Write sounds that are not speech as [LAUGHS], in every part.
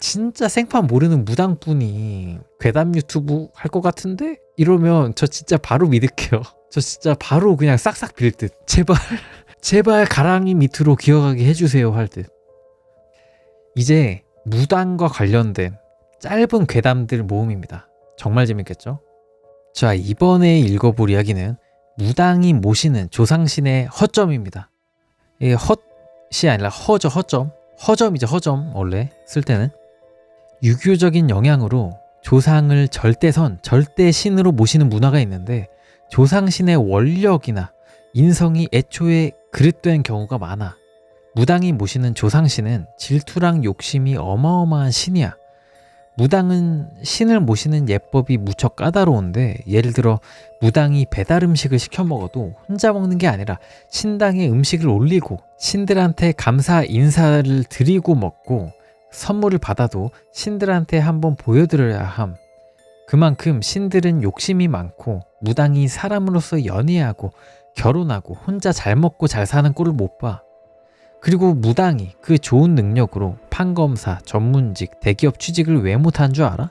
진짜 생판 모르는 무당분이 괴담 유튜브 할 것 같은데 이러면 저 진짜 바로 믿을게요. [LAUGHS] 저 진짜 바로 그냥 싹싹 빌 듯. 제발 [LAUGHS] 제발 가랑이 밑으로 기어가게 해주세요 할 듯. 이제 무당과 관련된 짧은 괴담들 모음입니다. 정말 재밌겠죠? 자 이번에 읽어볼 이야기는 무당이 모시는 조상신의 허점입니다. 이 헛이 아니라 허죠 허점. 허점이죠 허점 원래 쓸 때는 유교적인 영향으로 조상을 절대선, 절대신으로 모시는 문화가 있는데 조상신의 원력이나 인성이 애초에 그릇된 경우가 많아. 무당이 모시는 조상신은 질투랑 욕심이 어마어마한 신이야. 무당은 신을 모시는 예법이 무척 까다로운데 예를 들어 무당이 배달 음식을 시켜 먹어도 혼자 먹는 게 아니라 신당에 음식을 올리고 신들한테 감사 인사를 드리고 먹고 선물을 받아도 신들한테 한번 보여드려야 함. 그만큼 신들은 욕심이 많고 무당이 사람으로서 연애하고 결혼하고 혼자 잘 먹고 잘 사는 꼴을 못 봐. 그리고 무당이 그 좋은 능력으로 판검사, 전문직, 대기업 취직을 왜 못한 줄 알아?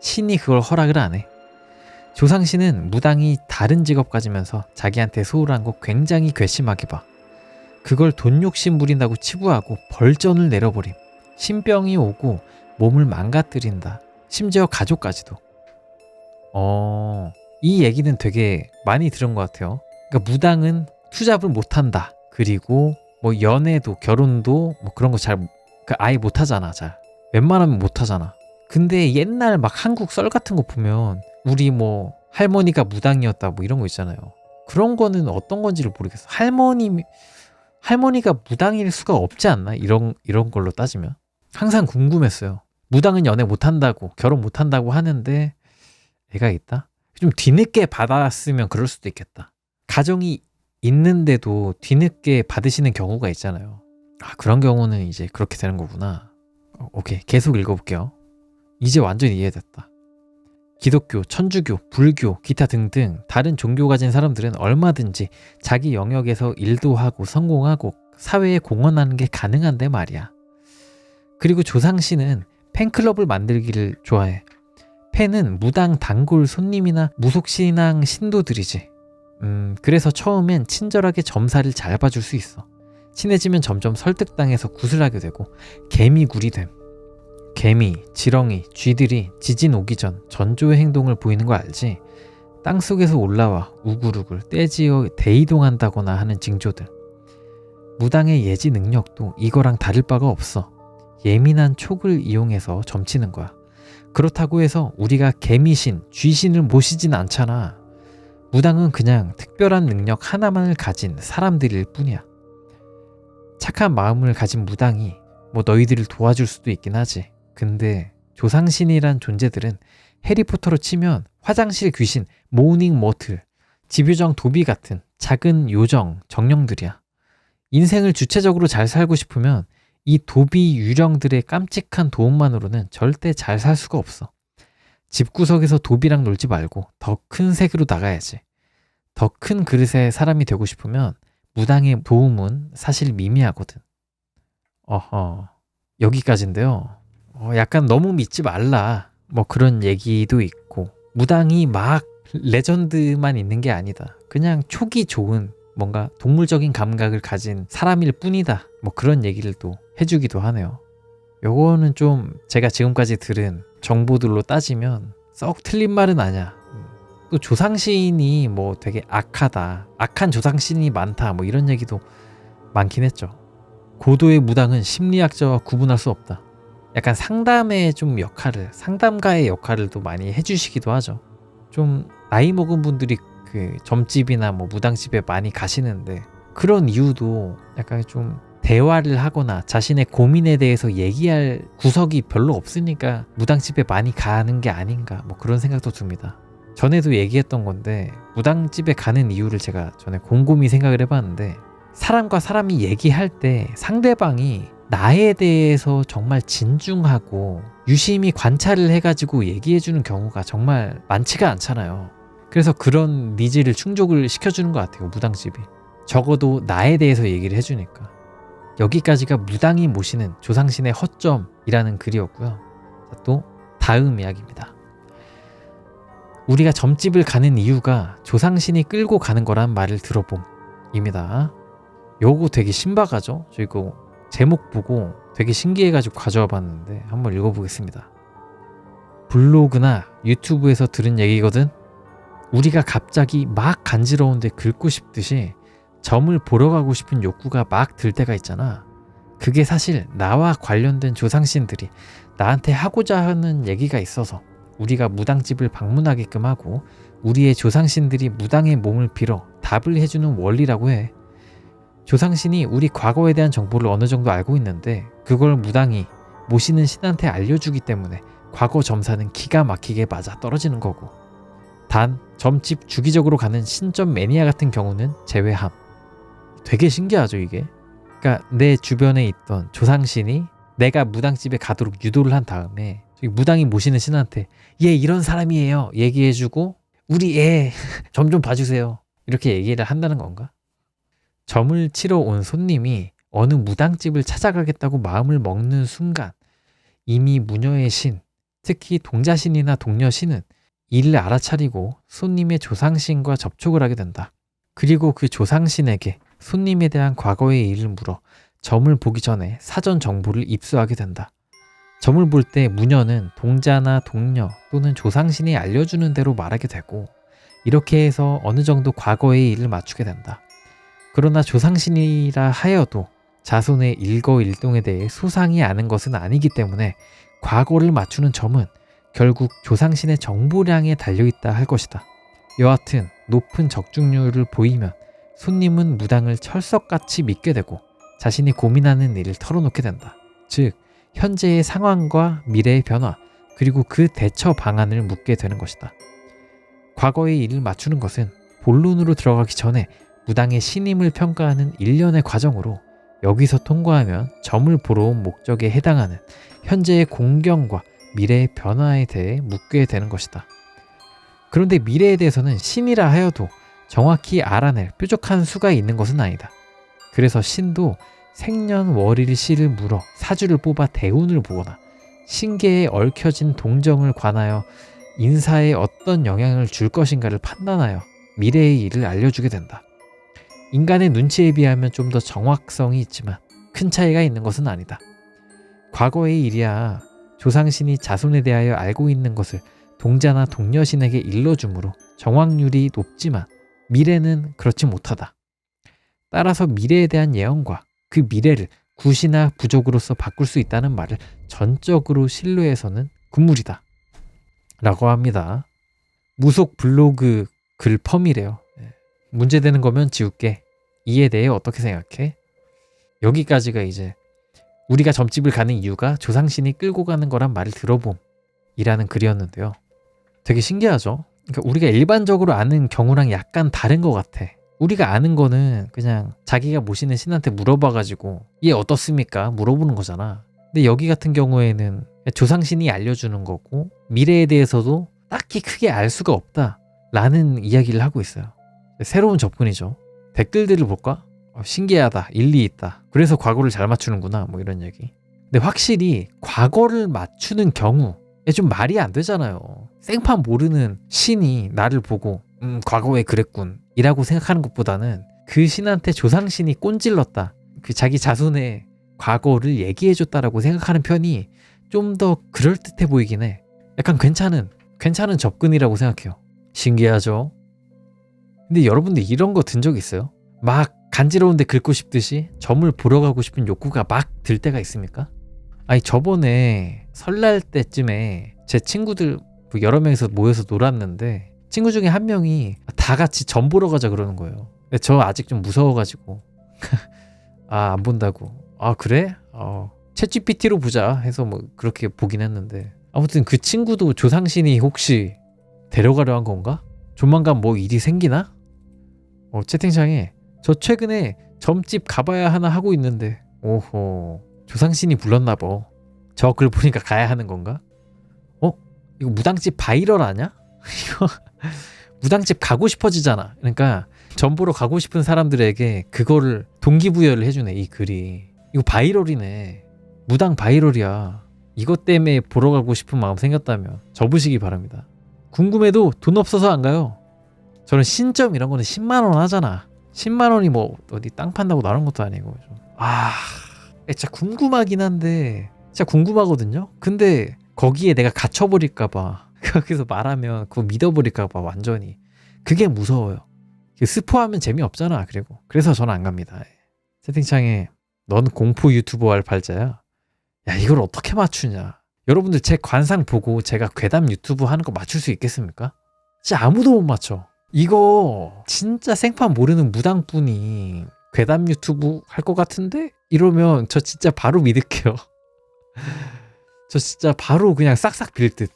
신이 그걸 허락을 안 해. 조상신은 무당이 다른 직업 가지면서 자기한테 소홀한 거 굉장히 괘씸하게 봐. 그걸 돈 욕심 부린다고 치부하고 벌전을 내려버림. 신병이 오고 몸을 망가뜨린다. 심지어 가족까지도. 어, 이 얘기는 되게 많이 들은 것 같아요. 그러니까 무당은 투잡을 못한다. 그리고 뭐 연애도 결혼도 뭐 그런 거 잘 아예 못하잖아. 잘 웬만하면 못하잖아. 근데 옛날 막 한국 썰 같은 거 보면 우리 뭐 할머니가 무당이었다 뭐 이런 거 있잖아요. 그런 거는 어떤 건지를 모르겠어. 할머니 할머니가 무당일 수가 없지 않나? 이런 이런 걸로 따지면 항상 궁금했어요. 무당은 연애 못 한다고 결혼 못 한다고 하는데 애가 있다? 좀 뒤늦게 받았으면 그럴 수도 있겠다. 가정이 있는데도 뒤늦게 받으시는 경우가 있잖아요. 아, 그런 경우는 이제 그렇게 되는 거구나. 어, 오케이. 계속 읽어볼게요. 이제 완전히 이해됐다. 기독교, 천주교, 불교, 기타 등등 다른 종교 가진 사람들은 얼마든지 자기 영역에서 일도 하고 성공하고 사회에 공헌하는 게 가능한데 말이야. 그리고 조상 씨는 팬클럽을 만들기를 좋아해. 팬은 무당 단골 손님이나 무속신앙 신도들이지. 음, 그래서 처음엔 친절하게 점사를 잘 봐줄 수 있어. 친해지면 점점 설득당해서 구슬하게 되고 개미굴이 됨. 개미, 지렁이, 쥐들이 지진 오기 전 전조의 행동을 보이는 거 알지? 땅 속에서 올라와 우글우글 떼지어 대이동한다거나 하는 징조들. 무당의 예지 능력도 이거랑 다를 바가 없어. 예민한 촉을 이용해서 점치는 거야. 그렇다고 해서 우리가 개미신, 쥐신을 모시진 않잖아. 무당은 그냥 특별한 능력 하나만을 가진 사람들일 뿐이야. 착한 마음을 가진 무당이 뭐 너희들을 도와줄 수도 있긴 하지. 근데 조상신이란 존재들은 해리포터로 치면 화장실 귀신, 모닝 머틀, 집요정 도비 같은 작은 요정, 정령들이야. 인생을 주체적으로 잘 살고 싶으면 이 도비 유령들의 깜찍한 도움만으로는 절대 잘 살 수가 없어. 집구석에서 도비랑 놀지 말고 더 큰 세계로 나가야지. 더 큰 그릇의 사람이 되고 싶으면 무당의 도움은 사실 미미하거든. 어허, 여기까지인데요. 어, 약간 너무 믿지 말라. 뭐 그런 얘기도 있고, 무당이 막 레전드만 있는 게 아니다. 그냥 촉이 좋은 뭔가 동물적인 감각을 가진 사람일 뿐이다. 뭐 그런 얘기를 또 해주기도 하네요. 요거는 좀 제가 지금까지 들은 정보들로 따지면 썩 틀린 말은 아니야. 또 조상신이 뭐 되게 악하다. 악한 조상신이 많다. 뭐 이런 얘기도 많긴 했죠. 고도의 무당은 심리학자와 구분할 수 없다. 약간 상담의 좀 역할을, 상담가의 역할을 또 많이 해주시기도 하죠. 좀 나이 먹은 분들이 그 점집이나 뭐 무당집에 많이 가시는데 그런 이유도 약간 좀 대화를 하거나 자신의 고민에 대해서 얘기할 구석이 별로 없으니까 무당집에 많이 가는 게 아닌가 뭐 그런 생각도 듭니다. 전에도 얘기했던 건데 무당집에 가는 이유를 제가 전에 곰곰이 생각을 해봤는데 사람과 사람이 얘기할 때 상대방이 나에 대해서 정말 진중하고 유심히 관찰을 해가지고 얘기해주는 경우가 정말 많지가 않잖아요. 그래서 그런 니즈를 충족을 시켜주는 것 같아요, 무당집이. 적어도 나에 대해서 얘기를 해주니까. 여기까지가 무당이 모시는 조상신의 허점이라는 글이었고요. 자, 또 다음 이야기입니다. 우리가 점집을 가는 이유가 조상신이 끌고 가는 거란 말을 들어봄입니다. 요거 되게 신박하죠? 저 이거 제목 보고 되게 신기해가지고 가져와 봤는데 한번 읽어보겠습니다. 블로그나 유튜브에서 들은 얘기거든? 우리가 갑자기 막 간지러운데 긁고 싶듯이 점을 보러 가고 싶은 욕구가 막 들 때가 있잖아. 그게 사실 나와 관련된 조상신들이 나한테 하고자 하는 얘기가 있어서 우리가 무당집을 방문하게끔 하고 우리의 조상신들이 무당의 몸을 빌어 답을 해주는 원리라고 해. 조상신이 우리 과거에 대한 정보를 어느 정도 알고 있는데 그걸 무당이 모시는 신한테 알려주기 때문에 과거 점사는 기가 막히게 맞아 떨어지는 거고. 단 점집 주기적으로 가는 신점 매니아 같은 경우는 제외함. 되게 신기하죠 이게. 그러니까 내 주변에 있던 조상신이 내가 무당집에 가도록 유도를 한 다음에 무당이 모시는 신한테 얘 이런 사람이에요 얘기해주고 우리 애 [LAUGHS] 점 좀 봐주세요 이렇게 얘기를 한다는 건가? 점을 치러 온 손님이 어느 무당집을 찾아가겠다고 마음을 먹는 순간 이미 무녀의 신, 특히 동자신이나 동녀신은 이를 알아차리고 손님의 조상신과 접촉을 하게 된다. 그리고 그 조상신에게 손님에 대한 과거의 일을 물어 점을 보기 전에 사전 정보를 입수하게 된다. 점을 볼 때 무녀는 동자나 동녀 또는 조상신이 알려주는 대로 말하게 되고 이렇게 해서 어느 정도 과거의 일을 맞추게 된다. 그러나 조상신이라 하여도 자손의 일거일동에 대해 소상히 아는 것은 아니기 때문에 과거를 맞추는 점은 결국 조상신의 정보량에 달려있다 할 것이다. 여하튼 높은 적중률을 보이면 손님은 무당을 철석같이 믿게 되고 자신이 고민하는 일을 털어놓게 된다. 즉, 현재의 상황과 미래의 변화, 그리고 그 대처 방안을 묻게 되는 것이다. 과거의 일을 맞추는 것은 본론으로 들어가기 전에 무당의 신임을 평가하는 일련의 과정으로 여기서 통과하면 점을 보러 온 목적에 해당하는 현재의 공경과 미래의 변화에 대해 묻게 되는 것이다. 그런데 미래에 대해서는 신이라 하여도 정확히 알아낼 뾰족한 수가 있는 것은 아니다. 그래서 신도 생년월일시를 물어 사주를 뽑아 대운을 보거나 신계에 얽혀진 동정을 관하여 인사에 어떤 영향을 줄 것인가를 판단하여 미래의 일을 알려주게 된다. 인간의 눈치에 비하면 좀 더 정확성이 있지만 큰 차이가 있는 것은 아니다. 과거의 일이야 조상신이 자손에 대하여 알고 있는 것을 동자나 동녀신에게 일러주므로 정확률이 높지만 미래는 그렇지 못하다. 따라서 미래에 대한 예언과 그 미래를 굿이나 부족으로서 바꿀 수 있다는 말을 전적으로 신뢰해서는 군물이다. 라고 합니다. 무속 블로그 글 펌이래요. 네. 문제되는 거면 지울게. 이에 대해 어떻게 생각해? 여기까지가 이제 우리가 점집을 가는 이유가 조상신이 끌고 가는 거란 말을 들어봄 이라는 글이었는데요. 되게 신기하죠? 그러니까 우리가 일반적으로 아는 경우랑 약간 다른 것 같아. 우리가 아는 거는 그냥 자기가 모시는 신한테 물어봐가지고 얘 어떻습니까? 물어보는 거잖아. 근데 여기 같은 경우에는 조상신이 알려주는 거고 미래에 대해서도 딱히 크게 알 수가 없다. 라는 이야기를 하고 있어요. 새로운 접근이죠. 댓글들을 볼까? 어, 신기하다. 일리 있다. 그래서 과거를 잘 맞추는구나. 뭐 이런 얘기. 근데 확실히 과거를 맞추는 경우에 좀 말이 안 되잖아요. 생판 모르는 신이 나를 보고 음, 과거에 그랬군. 이라고 생각하는 것보다는 그 신한테 조상신이 꼰질렀다. 그 자기 자손의 과거를 얘기해줬다라고 생각하는 편이 좀 더 그럴듯해 보이긴 해. 약간 괜찮은, 괜찮은 접근이라고 생각해요. 신기하죠? 근데 여러분들 이런 거 든 적 있어요? 막 간지러운데 긁고 싶듯이 점을 보러 가고 싶은 욕구가 막 들 때가 있습니까? 아니 저번에 설날 때쯤에 제 친구들 뭐 여러 명이서 모여서 놀았는데 친구 중에 한 명이 다 같이 점 보러 가자 그러는 거예요. 저 아직 좀 무서워가지고 [LAUGHS] 아 안 본다고. 아 그래? 어 챗 GPT로 보자 해서 뭐 그렇게 보긴 했는데 아무튼 그 친구도 조상신이 혹시 데려가려 한 건가? 조만간 뭐 일이 생기나? 어 채팅창에 저 최근에 점집 가봐야 하나 하고 있는데 오호 조상신이 불렀나 봐. 저 글 보니까 가야 하는 건가? 어? 이거 무당집 바이럴 아냐? [LAUGHS] 이거 무당집 가고 싶어지잖아. 그러니까 점 보러 가고 싶은 사람들에게 그거를 동기부여를 해주네 이 글이. 이거 바이럴이네. 무당 바이럴이야. 이것 때문에 보러 가고 싶은 마음 생겼다면 접으시기 바랍니다. 궁금해도 돈 없어서 안 가요. 저는 신점 이런 거는 10만 원 하잖아. 10만 원이 뭐 어디 땅 판다고 나온 것도 아니고 좀. 아, 진짜 궁금하긴 한데 진짜 궁금하거든요. 근데 거기에 내가 갇혀버릴까 봐. [LAUGHS] 거기서 말하면 그거 믿어버릴까 봐 완전히. 그게 무서워요. 스포하면 재미없잖아. 그리고 그래서 저는 안 갑니다. 채팅창에 넌 공포 유튜버 할 팔자야. 야 이걸 어떻게 맞추냐. 여러분들 제 관상 보고 제가 괴담 유튜브 하는 거 맞출 수 있겠습니까? 진짜 아무도 못 맞춰. 이거 진짜 생판 모르는 무당분이 괴담 유튜브 할 것 같은데 이러면 저 진짜 바로 믿을게요. [LAUGHS] 저 진짜 바로 그냥 싹싹 빌 듯.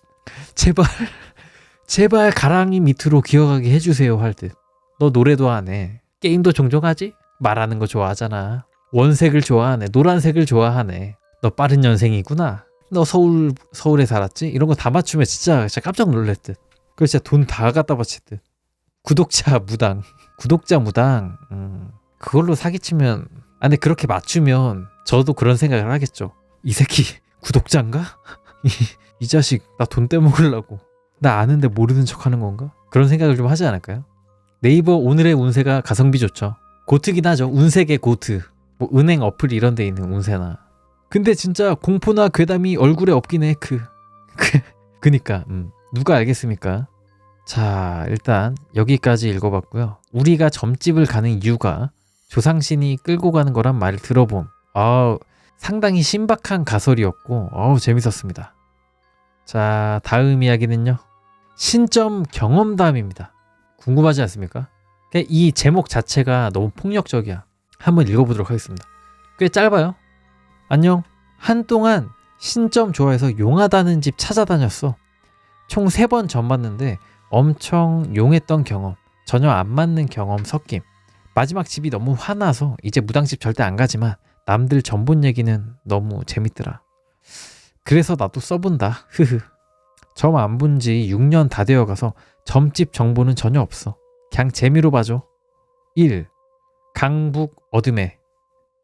제발 [LAUGHS] 제발 가랑이 밑으로 기어가게 해주세요 할 듯. 너 노래도 안 해. 게임도 종종 하지? 말하는 거 좋아하잖아. 원색을 좋아하네. 노란색을 좋아하네. 너 빠른 년생이구나. 너 서울 서울에 살았지? 이런 거 다 맞추면 진짜 진짜 깜짝 놀랄 듯. 그 진짜 돈 다 갖다 바칠 듯. 구독자 무당, 구독자 무당. 음, 그걸로 사기치면 아 근데 그렇게 맞추면 저도 그런 생각을 하겠죠. 이 새끼 [LAUGHS] 구독자인가? [LAUGHS] 이, 이 자식 나 돈 떼먹으려고 나 아는데 모르는 척하는 건가? 그런 생각을 좀 하지 않을까요? 네이버 오늘의 운세가 가성비 좋죠. 고트긴 하죠. 운세계 고트. 뭐 은행 어플 이런 데 있는 운세나. 근데 진짜 공포나 괴담이 얼굴에 없긴 해. 그. [LAUGHS] 그 그니까 음. 누가 알겠습니까? 자, 일단 여기까지 읽어봤고요. 우리가 점집을 가는 이유가 조상신이 끌고 가는 거란 말을 들어봄. 아, 상당히 신박한 가설이었고, 어우 재밌었습니다. 자, 다음 이야기는요. 신점 경험담입니다. 궁금하지 않습니까? 이 제목 자체가 너무 폭력적이야. 한번 읽어보도록 하겠습니다. 꽤 짧아요. 안녕. 한동안 신점 좋아해서 용하다는 집 찾아다녔어. 총세번 전봤는데 엄청 용했던 경험, 전혀 안 맞는 경험 섞임. 마지막 집이 너무 화나서 이제 무당집 절대 안 가지만 남들 전본 얘기는 너무 재밌더라. 그래서 나도 써본다. 흐흐. 점 안 본 지 6년 다 되어 가서 점집 정보는 전혀 없어. 그냥 재미로 봐줘. 1. 강북 어둠에.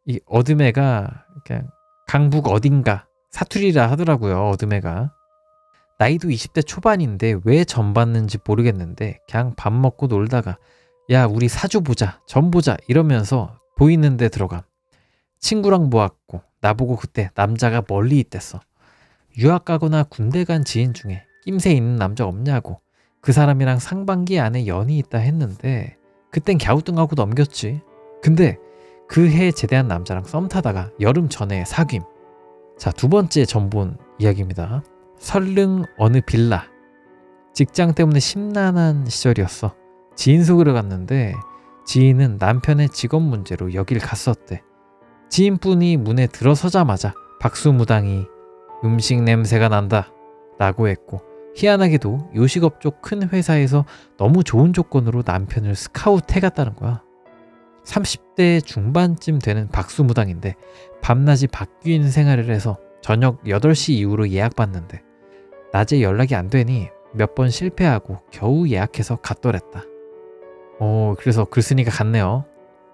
이 어둠에가 그냥 강북 어딘가 사투리라 하더라고요. 어둠에가. 나이도 20대 초반인데 왜 점 받는지 모르겠는데 그냥 밥 먹고 놀다가 야 우리 사주 보자 점 보자 이러면서 보이는 데 들어감. 친구랑 모았고 나보고 그때 남자가 멀리 있댔어. 유학 가거나 군대 간 지인 중에 낌새 있는 남자 없냐고 그 사람이랑 상반기 안에 연이 있다 했는데 그땐 갸우뚱하고 넘겼지. 근데 그해 제대한 남자랑 썸 타다가 여름 전에 사귐. 자, 두 번째 전본 이야기입니다. 설릉 어느 빌라. 직장 때문에 심란한 시절이었어. 지인 속으로 갔는데 지인은 남편의 직업 문제로 여길 갔었대. 지인분이 문에 들어서자마자 박수무당이 음식 냄새가 난다 라고 했고 희한하게도 요식업 쪽 큰 회사에서 너무 좋은 조건으로 남편을 스카우트 해갔다는 거야. 30대 중반쯤 되는 박수무당인데 밤낮이 바뀐 생활을 해서 저녁 8시 이후로 예약받는데 낮에 연락이 안 되니 몇 번 실패하고 겨우 예약해서 갔더랬다. 어, 그래서 글쓴이가 갔네요.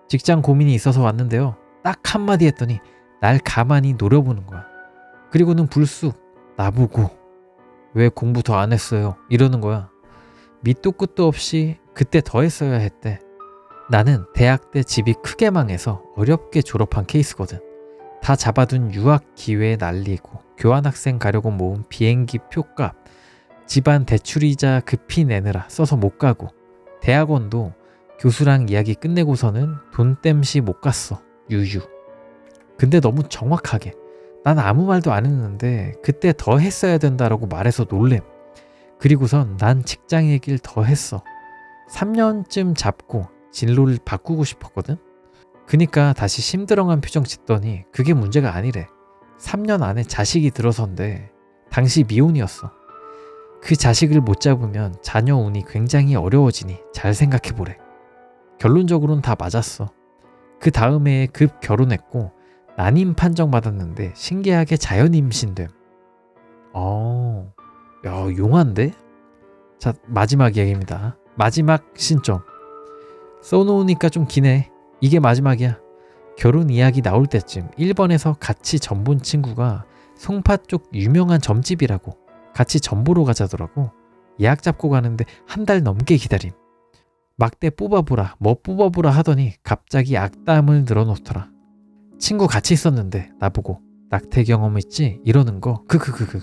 직장 고민이 있어서 왔는데요. 딱 한마디 했더니 날 가만히 노려보는 거야. 그리고는 불쑥 나보고 왜 공부 더 안 했어요? 이러는 거야. 밑도 끝도 없이 그때 더 했어야 했대. 나는 대학 때 집이 크게 망해서 어렵게 졸업한 케이스거든. 다 잡아둔 유학 기회 날리고 교환학생 가려고 모은 비행기 표값, 집안 대출이자 급히 내느라 써서 못 가고 대학원도 교수랑 이야기 끝내고서는 돈 땜시 못 갔어. 유유. 근데 너무 정확하게 난 아무 말도 안 했는데 그때 더 했어야 된다라고 말해서 놀램. 그리고선 난 직장 얘기를 더 했어. 3년쯤 잡고 진로를 바꾸고 싶었거든. 그니까 다시 심드렁한 표정 짓더니 그게 문제가 아니래. 3년 안에 자식이 들어선데 당시 미혼이었어. 그 자식을 못 잡으면 자녀 운이 굉장히 어려워지니 잘 생각해 보래. 결론적으로는 다 맞았어. 그 다음 해에 급 결혼했고 난임 판정 받았는데 신기하게 자연 임신됨. 어, 야 용한데? 자 마지막 이야기입니다. 마지막 신점. 써놓으니까 좀 기네. 이게 마지막이야. 결혼 이야기 나올 때쯤 일본에서 같이 점 본 친구가 송파 쪽 유명한 점집이라고 같이 점 보러 가자더라고. 예약 잡고 가는데 한 달 넘게 기다림. 막대 뽑아보라, 뭐 뽑아보라 하더니 갑자기 악담을 늘어놓더라. 친구 같이 있었는데 나보고 낙태 경험 있지? 이러는 거 크크크크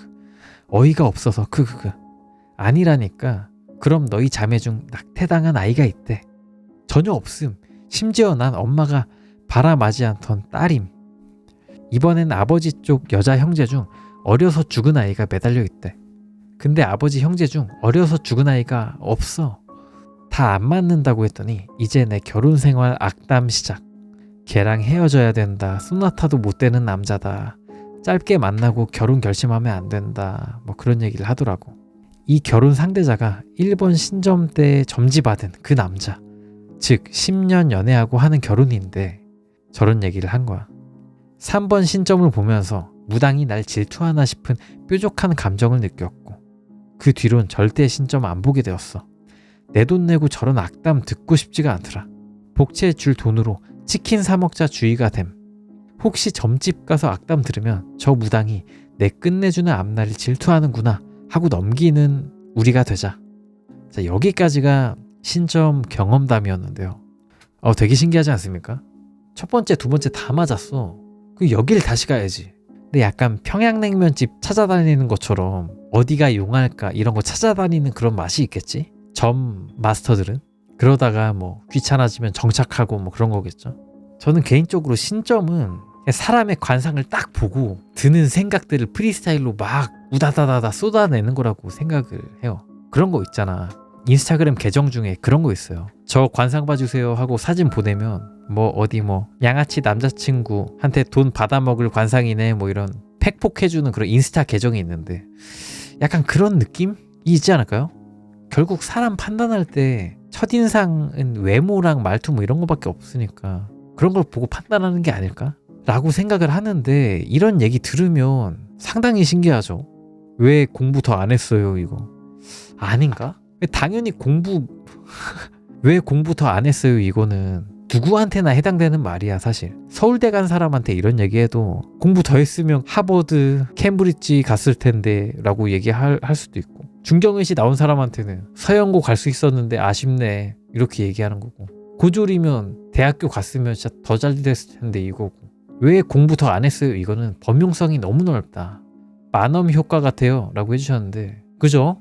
어이가 없어서 크크크 아니라니까 그럼 너희 자매 중 낙태당한 아이가 있대 전혀 없음 심지어 난 엄마가 바라마지 않던 딸임 이번엔 아버지 쪽 여자 형제 중 어려서 죽은 아이가 매달려 있대 근데 아버지 형제 중 어려서 죽은 아이가 없어 다 안 맞는다고 했더니 이제 내 결혼 생활 악담 시작 걔랑 헤어져야 된다. 소나타도 못 되는 남자다. 짧게 만나고 결혼 결심하면 안 된다. 뭐 그런 얘기를 하더라고. 이 결혼 상대자가 일본 신점 때 점지받은 그 남자. 즉 10년 연애하고 하는 결혼인데 저런 얘기를 한 거야. 3번 신점을 보면서 무당이 날 질투하나 싶은 뾰족한 감정을 느꼈고 그 뒤론 절대 신점 안 보게 되었어. 내 돈 내고 저런 악담 듣고 싶지가 않더라. 복채 줄 돈으로 치킨 사 먹자 주의가 됨. 혹시 점집 가서 악담 들으면 저 무당이 내 끝내주는 앞날을 질투하는구나 하고 넘기는 우리가 되자. 자, 여기까지가 신점 경험담이었는데요. 어, 되게 신기하지 않습니까? 첫 번째, 두 번째 다 맞았어. 그 여길 다시 가야지. 근데 약간 평양냉면집 찾아다니는 것처럼 어디가 용할까 이런 거 찾아다니는 그런 맛이 있겠지? 점 마스터들은? 그러다가 뭐 귀찮아지면 정착하고 뭐 그런 거겠죠. 저는 개인적으로 신점은 사람의 관상을 딱 보고 드는 생각들을 프리스타일로 막 우다다다다 쏟아내는 거라고 생각을 해요. 그런 거 있잖아. 인스타그램 계정 중에 그런 거 있어요. 저 관상 봐주세요 하고 사진 보내면 뭐 어디 뭐 양아치 남자친구한테 돈 받아먹을 관상이네 뭐 이런 팩폭해주는 그런 인스타 계정이 있는데 약간 그런 느낌이 있지 않을까요? 결국 사람 판단할 때 첫인상은 외모랑 말투 뭐 이런 거밖에 없으니까 그런 걸 보고 판단하는 게 아닐까? 라고 생각을 하는데 이런 얘기 들으면 상당히 신기하죠. 왜 공부 더 안 했어요, 이거? 아닌가? 당연히 공부, [LAUGHS] 왜 공부 더 안 했어요, 이거는. 누구한테나 해당되는 말이야, 사실. 서울대 간 사람한테 이런 얘기해도 공부 더 했으면 하버드, 캠브리지 갔을 텐데 라고 얘기할 할 수도 있고. 중경외시 나온 사람한테는 서영고 갈 수 있었는데 아쉽네. 이렇게 얘기하는 거고. 고졸이면 대학교 갔으면 진짜 더 잘 됐을 텐데 이거고. 왜 공부 더 안 했어요? 이거는 범용성이 너무 넓다. 만엄 효과 같아요. 라고 해주셨는데. 그죠?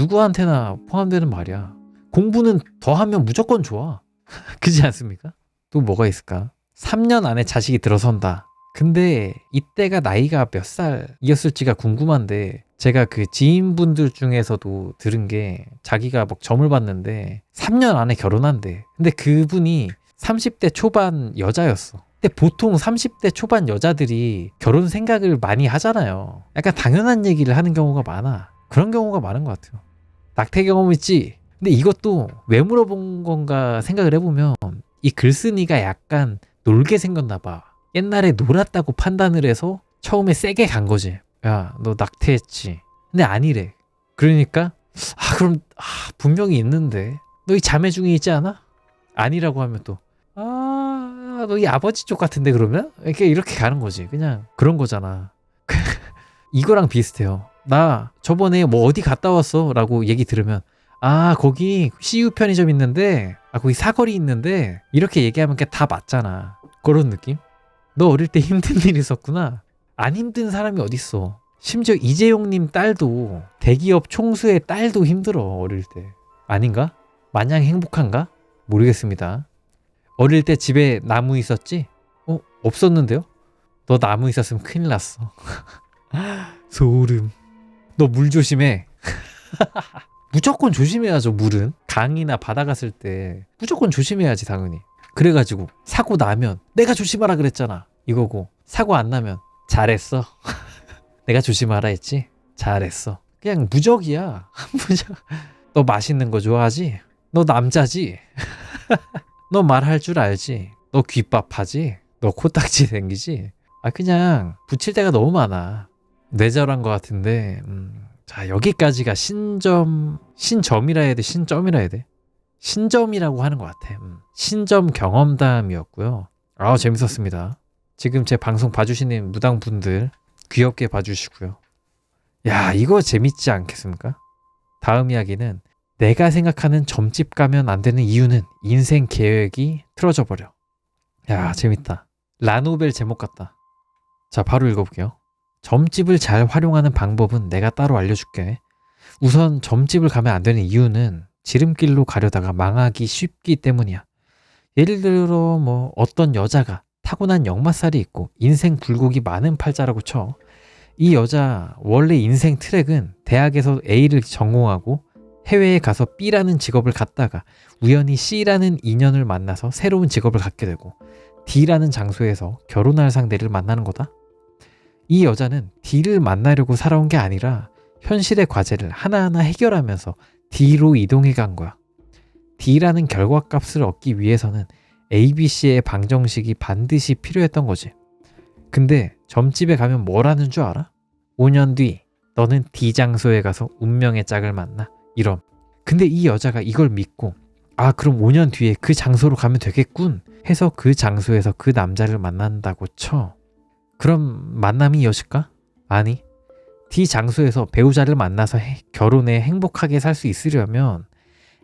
누구한테나 포함되는 말이야. 공부는 더 하면 무조건 좋아. [LAUGHS] 그지 않습니까? 또 뭐가 있을까? 3년 안에 자식이 들어선다. 근데 이때가 나이가 몇 살이었을지가 궁금한데 제가 그 지인분들 중에서도 들은 게 자기가 막 점을 봤는데 3년 안에 결혼한대. 근데 그분이 30대 초반 여자였어. 근데 보통 30대 초반 여자들이 결혼 생각을 많이 하잖아요. 약간 당연한 얘기를 하는 경우가 많아. 그런 경우가 많은 것 같아요. 낙태 경험 있지? 근데 이것도 왜 물어본 건가 생각을 해보면 이 글쓴이가 약간 놀게 생겼나 봐. 옛날에 놀았다고 판단을 해서 처음에 세게 간 거지. 야, 너 낙태했지. 근데 아니래. 그러니까 아 그럼 아, 분명히 있는데 너 이 자매 중에 있지 않아? 아니라고 하면 또 아, 너 이 아버지 쪽 같은데 그러면 이렇게 이렇게 가는 거지. 그냥 그런 거잖아. [LAUGHS] 이거랑 비슷해요. 나 저번에 뭐 어디 갔다 왔어 라고 얘기 들으면 아 거기 CU 편의점 있는데 아 거기 사거리 있는데 이렇게 얘기하면 그냥 다 맞잖아. 그런 느낌? 너 어릴 때 힘든 일 있었구나. 안 힘든 사람이 어딨어. 심지어 이재용님 딸도 대기업 총수의 딸도 힘들어 어릴 때. 아닌가? 마냥 행복한가? 모르겠습니다. 어릴 때 집에 나무 있었지? 어? 없었는데요? 너 나무 있었으면 큰일 났어. [LAUGHS] 소름. 너 물 조심해. [LAUGHS] 무조건 조심해야죠, 물은. 강이나 바다 갔을 때 무조건 조심해야지, 당연히. 그래가지고 사고 나면 내가 조심하라 그랬잖아. 이거고 사고 안 나면 잘했어. [LAUGHS] 내가 조심하라 했지. 잘했어. 그냥 무적이야. [LAUGHS] 무적. 너 맛있는 거 좋아하지? 너 남자지? 너 말할 줄 알지? 너 귓밥하지? 너 코딱지 생기지? 아 그냥 붙일 때가 너무 많아. 뇌절한 것 같은데 음, 자 여기까지가 신점 신점이라 해야 돼 신점이라 해야 돼 신점이라고 하는 것 같아. 음. 신점 경험담이었고요. 아 재밌었습니다. 지금 제 방송 봐주시는 무당분들 귀엽게 봐주시고요. 야 이거 재밌지 않겠습니까? 다음 이야기는 내가 생각하는 점집 가면 안 되는 이유는 인생 계획이 틀어져 버려. 야 재밌다. 라노벨 제목 같다. 자 바로 읽어볼게요. 점집을 잘 활용하는 방법은 내가 따로 알려줄게. 우선 점집을 가면 안 되는 이유는 지름길로 가려다가 망하기 쉽기 때문이야. 예를 들어 뭐 어떤 여자가 타고난 역마살이 있고 인생 굴곡이 많은 팔자라고 쳐. 이 여자 원래 인생 트랙은 대학에서 A를 전공하고 해외에 가서 B라는 직업을 갖다가 우연히 C라는 인연을 만나서 새로운 직업을 갖게 되고 D라는 장소에서 결혼할 상대를 만나는 거다. 이 여자는 D를 만나려고 살아온 게 아니라 현실의 과제를 하나하나 해결하면서 D로 이동해 간 거야. D라는 결과값을 얻기 위해서는 ABC의 방정식이 반드시 필요했던 거지. 근데 점집에 가면 뭘 하는 줄 알아? 5년 뒤 너는 D 장소에 가서 운명의 짝을 만나. 이럼. 근데 이 여자가 이걸 믿고 아 그럼 5년 뒤에 그 장소로 가면 되겠군 해서 그 장소에서 그 남자를 만난다고 쳐. 그럼 만남이 이어질까? 아니. D 장소에서 배우자를 만나서 해- 결혼해 행복하게 살 수 있으려면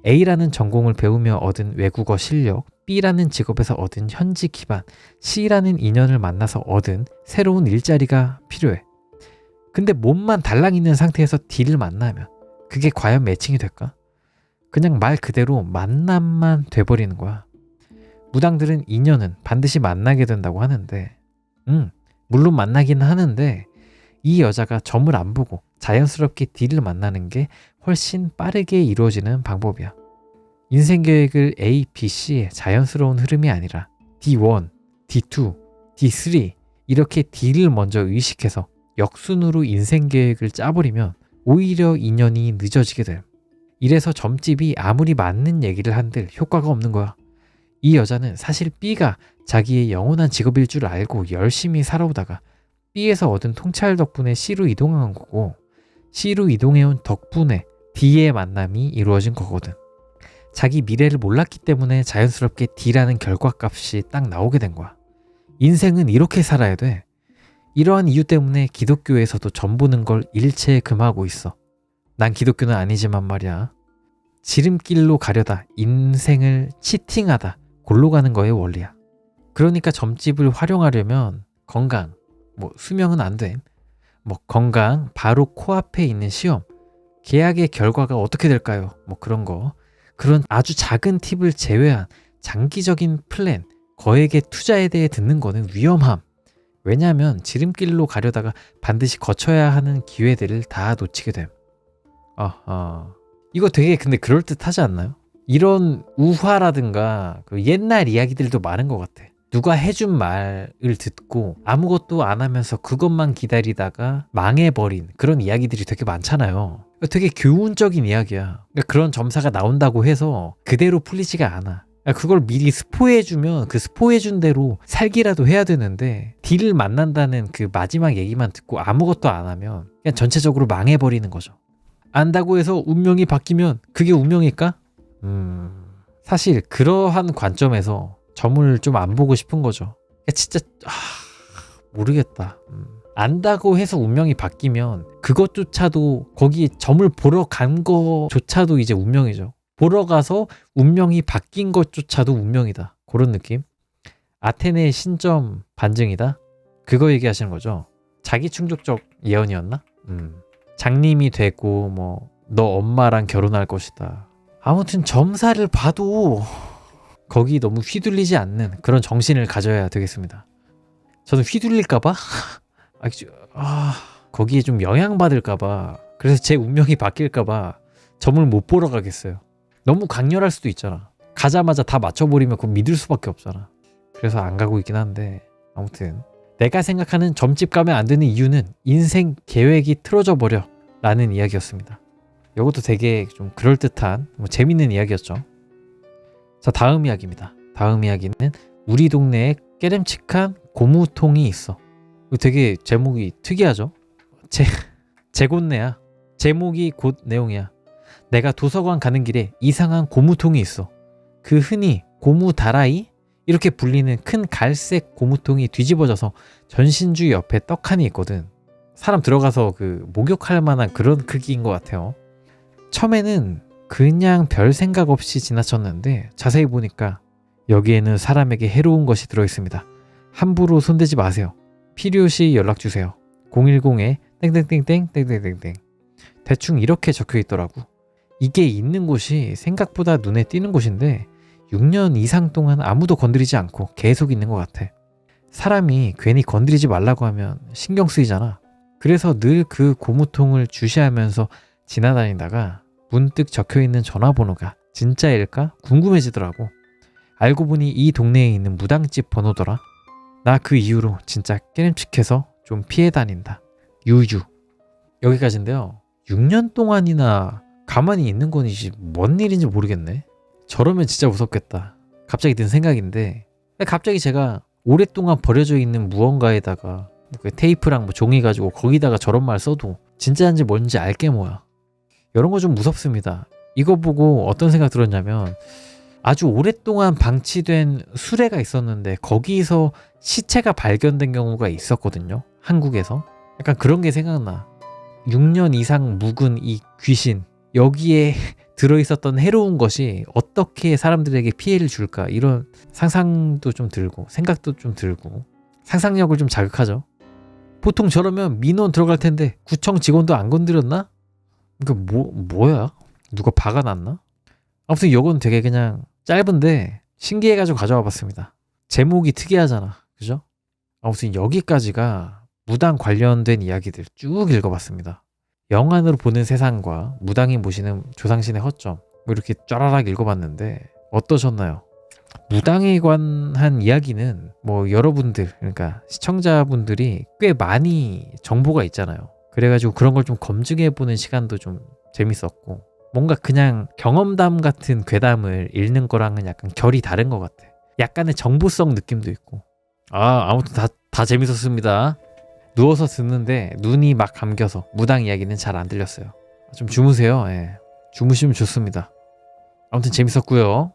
A라는 전공을 배우며 얻은 외국어 실력, B라는 직업에서 얻은 현지 기반, C라는 인연을 만나서 얻은 새로운 일자리가 필요해. 근데 몸만 달랑 있는 상태에서 D를 만나면 그게 과연 매칭이 될까? 그냥 말 그대로 만남만 돼버리는 거야. 무당들은 인연은 반드시 만나게 된다고 하는데, 음, 물론 만나기는 하는데, 이 여자가 점을 안 보고 자연스럽게 D를 만나는 게 훨씬 빠르게 이루어지는 방법이야. 인생 계획을 A, B, C의 자연스러운 흐름이 아니라 D1, D2, D3 이렇게 D를 먼저 의식해서 역순으로 인생 계획을 짜버리면 오히려 인연이 늦어지게 돼. 이래서 점집이 아무리 맞는 얘기를 한들 효과가 없는 거야. 이 여자는 사실 B가 자기의 영원한 직업일 줄 알고 열심히 살아오다가 B에서 얻은 통찰 덕분에 C로 이동한 거고 C로 이동해온 덕분에 D의 만남이 이루어진 거거든. 자기 미래를 몰랐기 때문에 자연스럽게 D라는 결과값이 딱 나오게 된 거야. 인생은 이렇게 살아야 돼. 이러한 이유 때문에 기독교에서도 점 보는 걸 일체 금하고 있어. 난 기독교는 아니지만 말이야. 지름길로 가려다 인생을 치팅하다 골로 가는 거의 원리야. 그러니까 점집을 활용하려면 건강, 뭐 수명은 안 돼. 뭐 건강, 바로 코앞에 있는 시험, 계약의 결과가 어떻게 될까요? 뭐 그런 거. 그런 아주 작은 팁을 제외한 장기적인 플랜, 거액의 투자에 대해 듣는 거는 위험함. 왜냐하면 지름길로 가려다가 반드시 거쳐야 하는 기회들을 다 놓치게 됨. 아하. 이거 되게 근데 그럴듯하지 않나요? 이런 우화라든가 그 옛날 이야기들도 많은 것 같아. 누가 해준 말을 듣고 아무것도 안 하면서 그것만 기다리다가 망해버린 그런 이야기들이 되게 많잖아요. 되게 교훈적인 이야기야. 그러니까 그런 점사가 나온다고 해서 그대로 풀리지가 않아. 그러니까 그걸 미리 스포해주면 그 스포해준 대로 살기라도 해야 되는데 딜을 만난다는 그 마지막 얘기만 듣고 아무것도 안 하면 그냥 전체적으로 망해버리는 거죠. 안다고 해서 운명이 바뀌면 그게 운명일까? 음, 사실 그러한 관점에서 점을 좀 안 보고 싶은 거죠. 그러니까 진짜 아, 모르겠다. 음. 안다고 해서 운명이 바뀌면 그것조차도 거기 점을 보러 간 거조차도 이제 운명이죠. 보러 가서 운명이 바뀐 것조차도 운명이다. 그런 느낌. 아테네의 신점 반증이다. 그거 얘기하시는 거죠. 자기 충족적 예언이었나? 음. 장님이 되고 뭐 너 엄마랑 결혼할 것이다. 아무튼 점사를 봐도 거기 너무 휘둘리지 않는 그런 정신을 가져야 되겠습니다. 저는 휘둘릴까봐 [LAUGHS] 아, 저- 아, 거기에 좀 영향받을까봐 그래서 제 운명이 바뀔까봐 점을 못 보러 가겠어요. 너무 강렬할 수도 있잖아. 가자마자 다 맞춰버리면 그건 믿을 수밖에 없잖아. 그래서 안 가고 있긴 한데 아무튼 내가 생각하는 점집 가면 안 되는 이유는 인생 계획이 틀어져 버려 라는 이야기였습니다. 이것도 되게 좀 그럴듯한 뭐 재밌는 이야기였죠. 자 다음 이야기입니다. 다음 이야기는 우리 동네에 깨름칙한 고무통이 있어. 되게 제목이 특이하죠? 제 [LAUGHS] 제곤네야. 제목이 곧 내용이야. 내가 도서관 가는 길에 이상한 고무통이 있어. 그 흔히 고무 다라이 이렇게 불리는 큰 갈색 고무통이 뒤집어져서 전신주 옆에 떡하니 있거든. 사람 들어가서 그 목욕할 만한 그런 크기인 것 같아요. 처음에는 그냥 별 생각 없이 지나쳤는데 자세히 보니까 여기에는 사람에게 해로운 것이 들어있습니다. 함부로 손대지 마세요. 필요시 연락 주세요. 010에 땡땡땡땡 땡땡땡땡 대충 이렇게 적혀 있더라고. 이게 있는 곳이 생각보다 눈에 띄는 곳인데 6년 이상 동안 아무도 건드리지 않고 계속 있는 것 같아. 사람이 괜히 건드리지 말라고 하면 신경 쓰이잖아. 그래서 늘 그 고무통을 주시하면서 지나다니다가 문득 적혀 있는 전화번호가 진짜일까 궁금해지더라고. 알고 보니 이 동네에 있는 무당집 번호더라. 나 그 이후로 진짜 깨름칙해서 좀 피해 다닌다. 유유. 여기까지인데요. 6년 동안이나 가만히 있는 건지 뭔 일인지 모르겠네. 저러면 진짜 무섭겠다. 갑자기 든 생각인데 갑자기 제가 오랫동안 버려져 있는 무언가에다가 그 테이프랑 뭐 종이 가지고 거기다가 저런 말 써도 진짜인지 뭔지 알게 뭐야. 이런 거 좀 무섭습니다. 이거 보고 어떤 생각 들었냐면 아주 오랫동안 방치된 수레가 있었는데 거기서 시체가 발견된 경우가 있었거든요. 한국에서. 약간 그런 게 생각나. 6년 이상 묵은 이 귀신 여기에 [LAUGHS] 들어있었던 해로운 것이 어떻게 사람들에게 피해를 줄까 이런 상상도 좀 들고 생각도 좀 들고 상상력을 좀 자극하죠. 보통 저러면 민원 들어갈 텐데 구청 직원도 안 건드렸나? 그뭐 뭐야? 누가 박아놨나? 아무튼 이건 되게 그냥 짧은데 신기해가지고 가져와 봤습니다. 제목이 특이하잖아, 그죠? 아무튼 여기까지가 무당 관련된 이야기들 쭉 읽어봤습니다. 영안으로 보는 세상과 무당이 모시는 조상신의 허점 뭐 이렇게 쫘라락 읽어봤는데 어떠셨나요? 무당에 관한 이야기는 뭐 여러분들 그러니까 시청자분들이 꽤 많이 정보가 있잖아요. 그래가지고 그런 걸 좀 검증해보는 시간도 좀 재밌었고 뭔가 그냥 경험담 같은 괴담을 읽는 거랑은 약간 결이 다른 것 같아. 약간의 정보성 느낌도 있고. 아 아무튼 다, 다 재밌었습니다. 누워서 듣는데 눈이 막 감겨서 무당 이야기는 잘 안 들렸어요. 좀 주무세요. 예. 주무시면 좋습니다. 아무튼 재밌었고요.